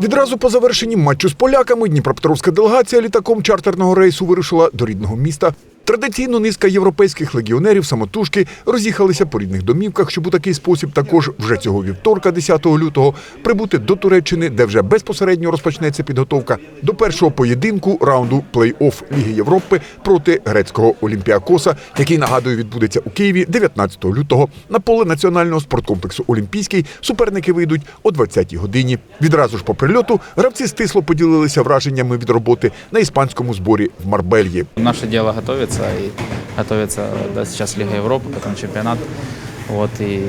Відразу по завершенні матчу з поляками Дніпропетровська делегація літаком чартерного рейсу вирушила до рідного міста. Традиційно низка європейських легіонерів самотужки роз'їхалися по рідних домівках, щоб у такий спосіб також вже цього вівторка, 10 лютого, прибути до Туреччини, де вже безпосередньо розпочнеться підготовка до першого поєдинку раунду плей-офф Ліги Європи проти грецького Олімпіакоса, який нагадую відбудеться у Києві 19 лютого. На поле національного спорткомплексу Олімпійський суперники вийдуть о 20-й годині. Відразу ж по прильоту гравці стисло поділилися враженнями від роботи на іспанському зборі в Марбельї. Наше дело готовиться и готовится да, сейчас Лига Европы, потом чемпионат. Вот, и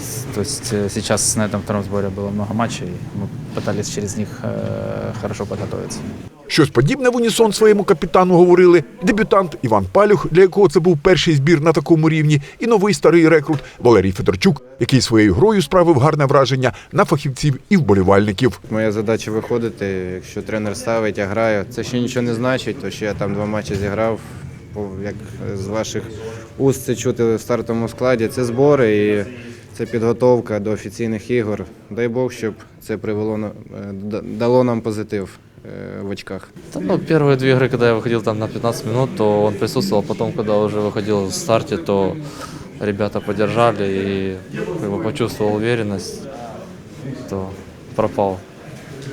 с- то есть э, сейчас на этом втором сборе было много матчей, мы пытались через них э, хорошо подготовиться. Щось подібне в унісон своєму капітану говорили дебютант Іван Палюх, для якого це був перший збір на такому рівні, і новий старий рекрут Валерій Федорчук, який своєю грою справив гарне враження на фахівців і вболівальників. Моя задача виходити. Якщо тренер ставить, я граю. Це ще нічого не значить, то що я там два матчі зіграв. Бо, Як з ваших уст це чути в стартовому складі, це збори і це підготовка до офіційних ігор. Дай Бог, щоб це привело на- е, да- дало нам позитив е, в очках. Да, Ну, первые две игры, когда я выходил там на 15 минут, то он присутствовал. Потом, когда уже выходил в старте, то ребята поддержали и как бы, почувствовал уверенность, то пропал.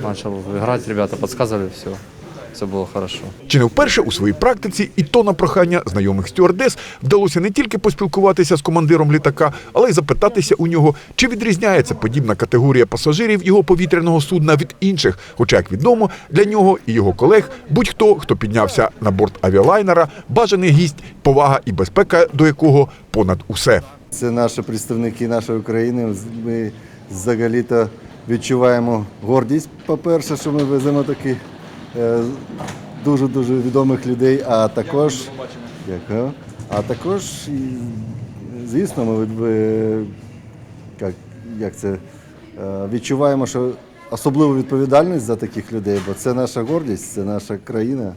Начал играть, ребята подсказывали, все, все было хорошо. Чи не вперше у своїй практиці, і то на прохання знайомих стюардес вдалося не тільки поспілкуватися з командиром літака, але й запитатися у нього, чи відрізняється подібна категорія пасажирів його повітряного судна від інших. Хоча, як відомо, для нього і його колег будь-хто, хто піднявся на борт авіалайнера, бажаний гість, повага і безпека до якого понад усе. Це наші представники нашої країни. Ми взагалі-то відчуваємо гордість, по-перше, що ми веземо таких е, дуже-дуже відомих людей, а також, Дякую. а також, звісно, ми як, як це, е, відчуваємо, що особливу відповідальність за таких людей, бо це наша гордість, це наша країна.